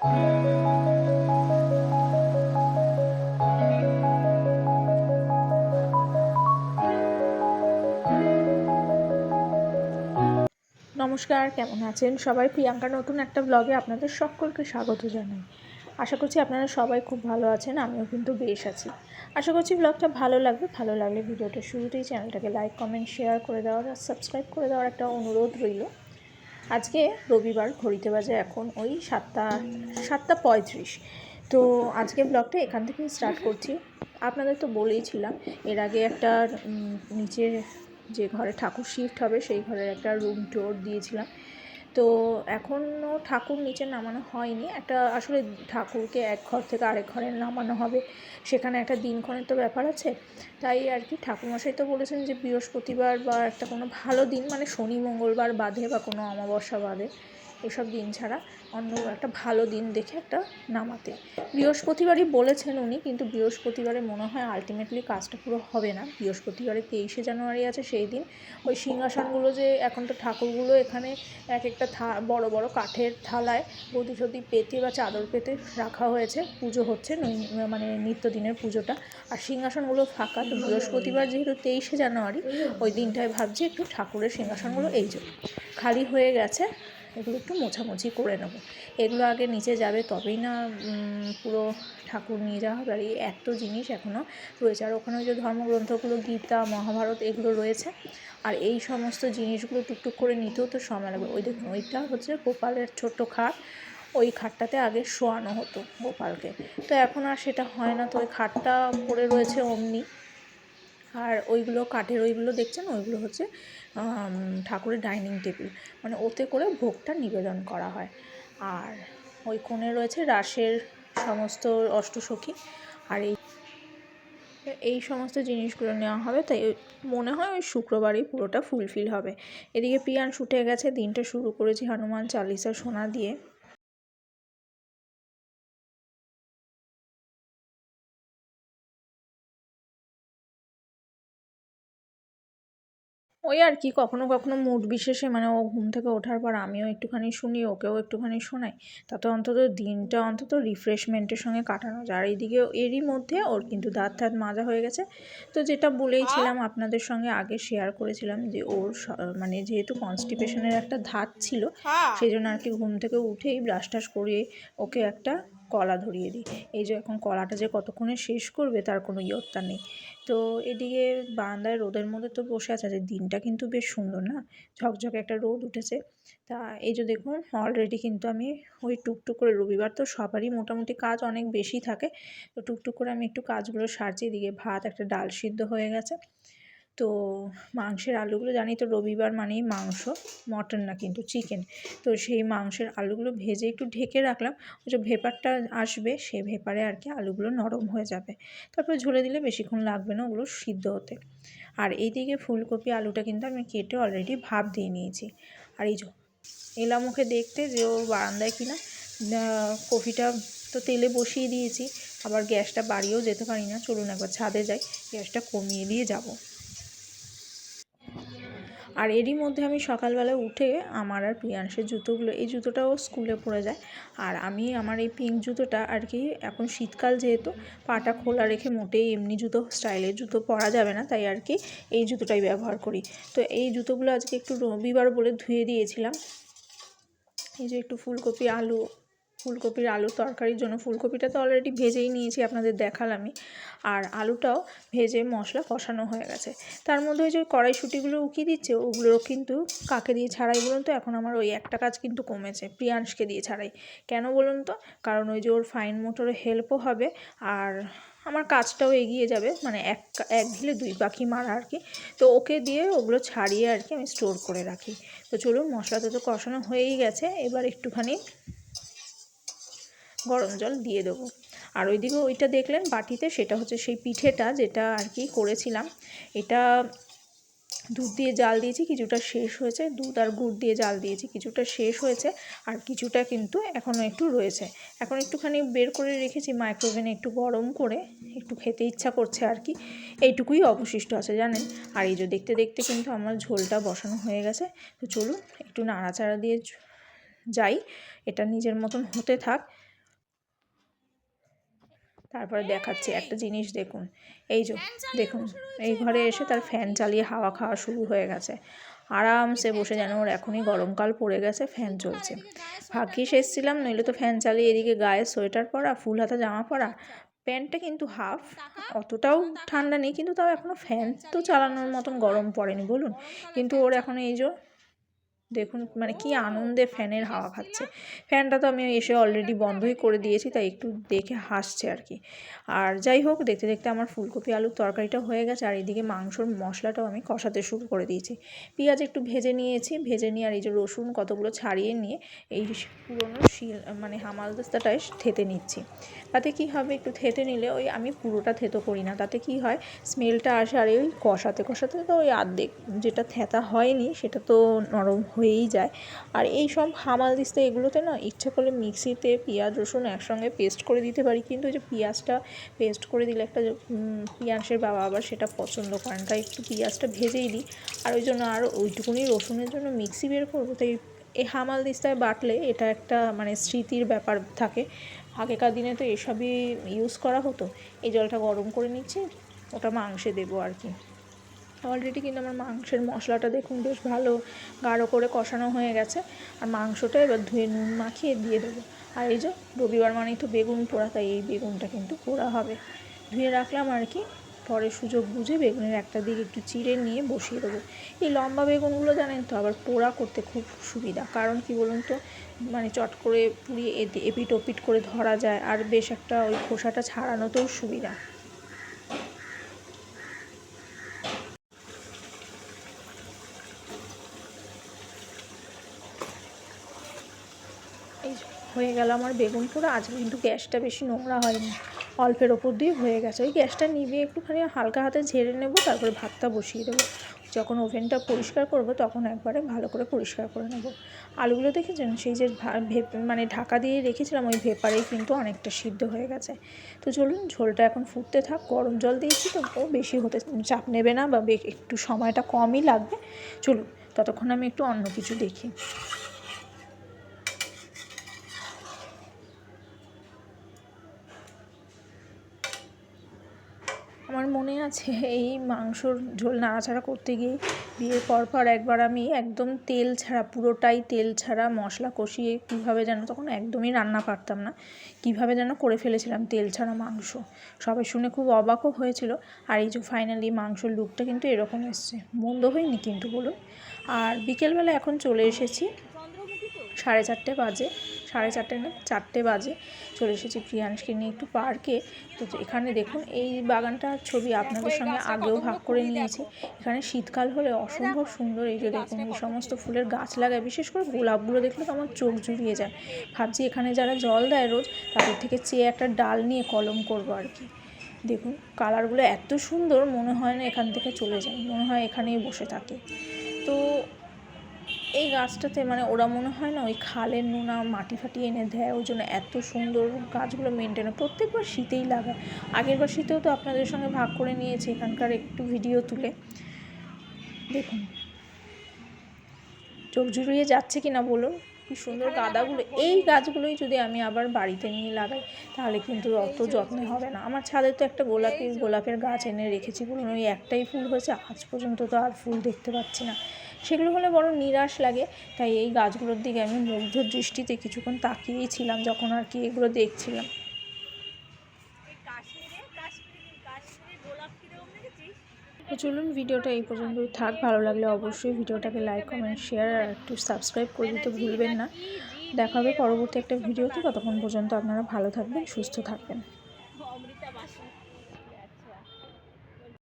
নমস্কার, কেমন আছেন? সবাই প্রিয়াঙ্কা নতুন একটা ব্লগে আপনাদের সকলকে স্বাগত জানাই। আশা করছি আপনারা সবাই খুব ভালো আছেন, আমিও কিন্তু বেশ আছি। আশা করছি ব্লগটা ভালো লাগবে, ভালো লাগলে ভিডিওটা শুরুতেই চ্যানেলটাকে লাইক কমেন্ট শেয়ার করে দেওয়ার আর সাবস্ক্রাইব করে দেওয়ার একটা অনুরোধ রইল। আজকে রবিবার ঘড়িতে বাজে এখন ওই সাতটা সাতটা পঁয়ত্রিশ। তো আজকে ব্লগটা এখান থেকেই স্টার্ট করছি। আপনাদের তো বলেইছিলাম, এর আগে একটা নিচের নিচে যে ঘরে ঠাকুর শিফট হবে, সেই ঘরের একটা রুম টোর দিয়েছিলাম। তো এখনও ঠাকুর নিচে নামানো হয়নি। একটা আসলে ঠাকুরকে এক ঘর থেকে আরেক ঘরে নামানো হবে, সেখানে একটা দিনক্ষণের তো ব্যাপার আছে। তাই আর কি ঠাকুরমশাই তো বলেছেন যে বৃহস্পতিবার বা একটা কোনো ভালো দিন মানে শনি, মঙ্গলবার বাদে বা কোনো অমাবস্যা বাদে। এসব দিন ছাড়া অন্য একটা ভালো দিন দেখে একটা নামাতে। বৃহস্পতিবারই বলেছেন উনি, কিন্তু বৃহস্পতিবারে মনে হয় আলটিমেটলি কাজটা পুরো হবে না। বৃহস্পতিবারে তেইশে জানুয়ারি আছে সেই দিন। ওই সিংহাসনগুলো যে এখন তো ঠাকুরগুলো এখানে এক একটা থা, বড় বড় কাঠের থালায় গদি সদি পেতে বা চাদর পেতে রাখা হয়েছে। পুজো হচ্ছে মানে নিত্যদিনের পুজোটা। আর সিংহাসনগুলো ফাঁকা, তো বৃহস্পতিবার যেহেতু তেইশে জানুয়ারি, ওই দিনটায় ভাবছি একটু ঠাকুরের সিংহাসনগুলো এই যে, খালি হয়ে গেছে। এগুলো একটু মোছামুছি করে নেব। এগুলো আগে নিচে যাবে তবেই না পুরো ঠাকুর নিয়ে যাওয়া হবে। আর এই এত জিনিস এখনও রয়েছে। আর ওখানে যে ধর্মগ্রন্থগুলো, গীতা, মহাভারত এগুলো রয়েছে। আর এই সমস্ত জিনিসগুলো টুকটুক করে নিতেও তো সময় লাগবে। ওই দেখুন, ওইটা হচ্ছে গোপালের ছোট্ট খাট। ওই খাটটাতে আগে শোয়ানো হতো গোপালকে। তো এখন আর সেটা হয় না। তো ওই খাটটা পড়ে রয়েছে অমনি। আর ওইগুলো কাঠের ওইগুলো দেখছেন? ওইগুলো হচ্ছে ঠাকুরের ডাইনিং টেবিল। মানে ওতে করে ভোগটা নিবেদন করা হয়। আর ওই কোণে রয়েছে রাসের সমস্ত অষ্টসখী। আর এই এই সমস্ত জিনিসগুলো নেওয়া হবে। তাই মনে হয় ওই শুক্রবারই পুরোটা ফুলফিল হবে। এদিকে পিয়ান শুটে গেছে, দিনটা শুরু করেছি হনুমান চালিসা সোনা দিয়ে। ওই আর কি কখনো কখনো মুড বিশেষে মানে ও ঘুম থেকে ওঠার পর আমিও একটুখানি শুনি ওকেও একটুখানি শোনাই। তাতে অন্তত দিনটা অন্তত রিফ্রেশমেন্টের সঙ্গে কাটানো যায়। আর এইদিকে এরই মধ্যে ওর কিন্তু দাঁত ঠাত মাজা হয়ে গেছে। তো যেটা বলেইছিলাম আপনাদের সঙ্গে আগে শেয়ার করেছিলাম যে ওর মানে যেহেতু কনস্টিপেশনের একটা ধাত ছিল সেই জন্য আর কি ঘুম থেকে উঠেই ব্রাশ টাশ করিয়ে ওকে একটা কলা ধরিয়ে দিই। এই যে এখন কলাটা যে কতক্ষণে শেষ করবে তার কোনো ইয়ত্তা নেই। তো এদিকে বারান্দায় রোদের মধ্যে তো বসে আছে আর দিনটা কিন্তু বেশ সুন্দর না? ঝকঝকে একটা রোদ উঠেছে। তা এই যে দেখুন অলরেডি কিন্তু আমি ওই টুকটুক করে, রবিবার তো সবারই মোটামুটি কাজ অনেক বেশি থাকে। তো টুকটুক করে আমি একটু কাজগুলো সারছি, এদিকে ভাত, একটা ডাল সিদ্ধ হয়ে গেছে। তো মাংসের আলুগুলো জানি তো রবিবার মানেই মাংস, মটন না কিন্তু চিকেন তো সেই মাংসের আলুগুলো ভেজে একটু ঢেকে রাখলাম, ওই যে ভেপারটা আসবে সে ভেপারে আর কি আলুগুলো নরম হয়ে যাবে। তারপরে ঝুলে দিলে বেশিক্ষণ লাগবে না, ওগুলো সিদ্ধ হতে। আর এইদিকে ফুলকপি আলুটা কিন্তু আমি কেটে অলরেডি ভাপ দিয়ে নিয়েছি। আর এই যে এলাম ওকে দেখতে যে ওর বারান্দায় কিনা কফিটা তো তেলে বসিয়ে দিয়েছি, আবার গ্যাসটা বাড়িয়েও যেতে পারি না, চলুন একবার ছাদে যাই, গ্যাসটা কমিয়ে দিয়ে যাব। আর এরই মধ্যে আমি সকালবেলা উঠে আমার আর প্রিয়াংশের জুতোগুলো, এই জুতোটাও স্কুলে পরে যায়। আর আমি আমার এই পিঙ্ক জুতোটা আর কি, এখন শীতকাল যেহেতু, পাটা খোলা রেখে মোটেই এমনি জুতো, স্টাইলের জুতো পরা যাবে না, তাই আর কি এই জুতোটাই ব্যবহার করি। তো এই জুতোগুলো আজকে একটু রবিবার বলে ধুয়ে দিয়েছিলাম। এই যে একটু ফুলকপি, আলু ফুলকপির আলু তরকারির জন্য। ফুলকপিটা তো অলরেডি ভেজেই নিয়েছি, আপনাদের দেখালামই। আর আলুটাও ভেজে মশলা কষানো হয়ে গেছে। তার মধ্যে ওই যে কড়াইশুটিগুলো উকিয়ে দিচ্ছে, ওগুলো কিন্তু কাকে দিয়ে ছাড়াই বলুন তো? এখন আমার ওই একটা কাজ কিন্তু কমেছে, প্রিয়াংশকে দিয়ে ছাড়াই। কেন বলুন তো? কারণ ওই যে ওর ফাইন মোটরে হেল্পও হবে, আর আমার কাজটাও এগিয়ে যাবে মানে এক এক ঢিলে দুই পাখি মারা আর কি। তো ওকে দিয়ে ওগুলো ছাড়িয়ে আর কি আমি স্টোর করে রাখি। তো চলুন, মশলাটা তো কষানো হয়েই গেছে, এবার একটুখানি গরম জল দিয়ে দেবো। আর ওইদিকে ওইটা দেখলেন বাটিতে, সেটা হচ্ছে সেই পিঠেটা যেটা আর কি করেছিলাম। এটা দুধ দিয়ে জাল দিয়েছি, কিছুটা শেষ হয়েছে। দুধ আর গুড় দিয়ে জাল দিয়েছি, কিছুটা শেষ হয়েছে আর কিছুটা কিন্তু এখনও একটু রয়েছে। এখন একটুখানি বের করে রেখেছি মাইক্রোওভেনে একটু গরম করে, একটু খেতে ইচ্ছা করছে আর কি। এইটুকুই অবশিষ্ট আছে জানেন। আর এই যে দেখতে দেখতে কিন্তু আমার ঝোলটা বসানো হয়ে গেছে। তো চলুন একটু নাড়াচাড়া দিয়ে যাই। এটা নিজের মতন হতে থাক। তারপরে দেখাচ্ছি একটা জিনিস দেখুন। এই যে দেখুন এই ঘরে এসে তার ফ্যান চালিয়ে হাওয়া খাওয়া শুরু হয়ে গেছে। আরামসে বসে যেন ওর এখনই গরমকাল পড়ে গেছে ফ্যান চলছে। ভাগ্যিস এসেছিলাম নইলে তো ফ্যান চালিয়ে এদিকে গায়ে সোয়েটার পরা ফুল হাতা জামা পরা। প্যান্টটা কিন্তু হাফ অতটাও ঠান্ডা নেই কিন্তু তাও এখনও ফ্যান তো চালানোর মতন গরম পড়েনি বলুন। কিন্তু ওর এখন এই যে দেখুন মানে কি আনন্দে ফ্যানের হাওয়া খাচ্ছে। ফ্যানটা তো আমি এসে অলরেডি বন্ধই করে দিয়েছি তাই একটু দেখে হাসছে আর কি। আর যাই হোক দেখতে দেখতে আমার ফুলকপি আলুর তরকারিটা হয়ে গেছে আর এদিকে মাংসর মশলাটাও আমি কষাতে শুরু করে দিয়েছি। পেঁয়াজ একটু ভেজে নিয়েছি ভেজে নিয়ে আর এই যে রসুন কতগুলো ছাড়িয়ে নিয়ে এই পুরোনো শিল মানে হামালদিস্তাটায় থেতে নিচ্ছি। তাতে কি হবে একটু থেতে নিলে ওই আমি পুরোটা থেতো করি না। তাতে কি হয় স্মেলটা আসে আর ওই কষাতে কষাতে তো ওই আর্ধেক যেটা থেতা হয়নি সেটা তো নরম হয়েই যায়। আর এই সব হামাল দিস্তে এগুলোতে না ইচ্ছা করলে মিক্সিতে পেঁয়াজ, রসুন একসঙ্গে পেস্ট করে দিতে পারি। কিন্তু ওই যে পেঁয়াজটা পেস্ট করে দিলে একটা পিঁয়াজের বাবা আবার সেটা পছন্দ করেন, তাই একটু পেঁয়াজটা ভেজেই দিই আর ওই জন্য আর ওইটুকুনি রসুনের জন্য মিক্সি বের করব। তাই এই হামাল দিস্তায় বাটলে এটা একটা মানে স্মৃতির ব্যাপার থাকে। আগেকার দিনে তো এসবই ইউজ করা হতো। এই জলটা গরম করে নিচ্ছি, ওটা মাংসে দেবো আর কি। অলরেডি কিন্তু আমার মাংসের মশলাটা দেখুন বেশ ভালো, গাঢ় করে কষানো হয়ে গেছে। আর মাংসটা এবার ধুয়ে নুন মাখিয়ে দিয়ে দেবো। আর এই যে রবিবার মানেই তো বেগুন পোড়া, তাই এই বেগুনটা কিন্তু পোড়া হবে। ধুয়ে রাখলাম আর কি, পরে সুযোগ বুঝে বেগুনের একটা দিক একটু চিড়ে নিয়ে বসিয়ে দেবো। এই লম্বা বেগুনগুলো জানেন তো, আবার পোড়া করতে খুব সুবিধা। কারণ কি বলুন তো মানে চট করে পুড়িয়ে এপিট ওপিট করে ধরা যায়, আর বেশ একটা ওই খোসাটা ছাড়ানোতেও সুবিধা এই হয়ে গেল। আমার বেগুন পোড়া আজকে কিন্তু গ্যাসটা বেশি নোংরা হয়নি। অল্পের ওপর দিয়ে হয়ে গেছে। ওই গ্যাসটা নিভে একটুখানি হালকা হাতে ঝেড়ে নেব, তারপরে ভাতটা বসিয়ে দেবো। যখন ওভেনটা পরিষ্কার করব, তখন একবারে ভালো করে পরিষ্কার করে নেব। আলুগুলো দেখেছেন? সেই যে মানে ঢাকা দিয়ে রেখেছিলাম, ওই ভেপারেই কিন্তু অনেকটা সিদ্ধ হয়ে গেছে। তো চলুন, ঝোলটা এখন ফুটতে থাক। গরম জল দিয়েছি তো বেশি হতে চাপ নেবে না বা, একটু সময়টা কমই লাগবে। চলুন, ততক্ষণ আমি একটু অন্য কিছু দেখি। আমার মনে আছে এই মাংসর ঝোল নাড়াচাড়া করতে গিয়ে বিয়ের পর পর একবার আমি একদম তেল ছাড়া, পুরোটাই তেল ছাড়া মশলা কষিয়ে কীভাবে যেন তখন একদমই রান্না পারতাম না। কীভাবে যেন করে ফেলেছিলাম তেল ছাড়া মাংস। সবাই শুনে খুব অবাকও হয়েছিল। আর এই যে ফাইনালি মাংসর লুকটা কিন্তু এরকম এসছে। মন্দ হয়নি কিন্তু বলুন। আর বিকেলবেলা এখন চলে এসেছি সাড়ে চারটে বাজে। সাড়ে চারটে না, চারটে বাজে চলে এসেছি প্রিয়াংশকে নিয়ে একটু পার্কে। তো এখানে দেখুন, এই বাগানটার ছবি আপনাদের সঙ্গে আগেও ভাগ করে নিয়েছি। এখানে শীতকাল হলে অসম্ভব সুন্দর এই যে দেখুন, এই সমস্ত ফুলের গাছ লাগায়, বিশেষ করে গোলাপগুলো দেখলে তো আমার চোখ জুড়িয়ে যায়। ভাবছি এখানে যারা জল দেয় রোজ, তাদের থেকে চেয়ে একটা ডাল নিয়ে কলম করব আর কি। দেখুন, কালারগুলো এত সুন্দর, মনে হয় না এখান থেকে চলে যায়, মনে হয় এখানেই বসে থাকে। তো এই গাছটাতে মানে ওরা মনে হয় না ওই খালের নোনা মাটি ফাটি এনে দেয়, ওই জন্য এত সুন্দর গাছগুলো মেনটেন প্রত্যেকবার শীতেই লাগায়। আগেরবার শীতেও তো আপনাদের সঙ্গে ভাগ করে নিয়েছি এখানকার একটু ভিডিও তুলে। দেখুন। চোখ জুড়িয়ে যাচ্ছে কি না বলুন? কি সুন্দর গাঁদাগুলো। এই গাছগুলোই যদি আমি আবার বাড়িতে নিয়ে লাগাই, তাহলে কিন্তু অত যত্নে হবে না। আমার ছাদে তো একটা গোলাপি গোলাপের গাছ এনে রেখেছি। বলুন, ওই একটাই ফুল হয়েছে। আজ পর্যন্ত তো আর ফুল দেখতে পাচ্ছি না। সেগুলো হলে বড় নিরাশ লাগে। তাই এই গাছগুলোর দিকে আমি মুগ্ধ দৃষ্টিতে কিছুক্ষণ তাকিয়েই ছিলাম যখন আর কি এগুলো দেখছিলাম। তো চলুন ভিডিওটা এই পর্যন্তই থাক। ভালো লাগলে অবশ্যই ভিডিওটাকে লাইক কমেন্ট শেয়ার আর একটু সাবস্ক্রাইব করে দিতে ভুলবেন না। দেখা হবে পরবর্তী একটা ভিডিওতে। ততক্ষণ পর্যন্ত আপনারা ভালো থাকবেন, সুস্থ থাকবেন।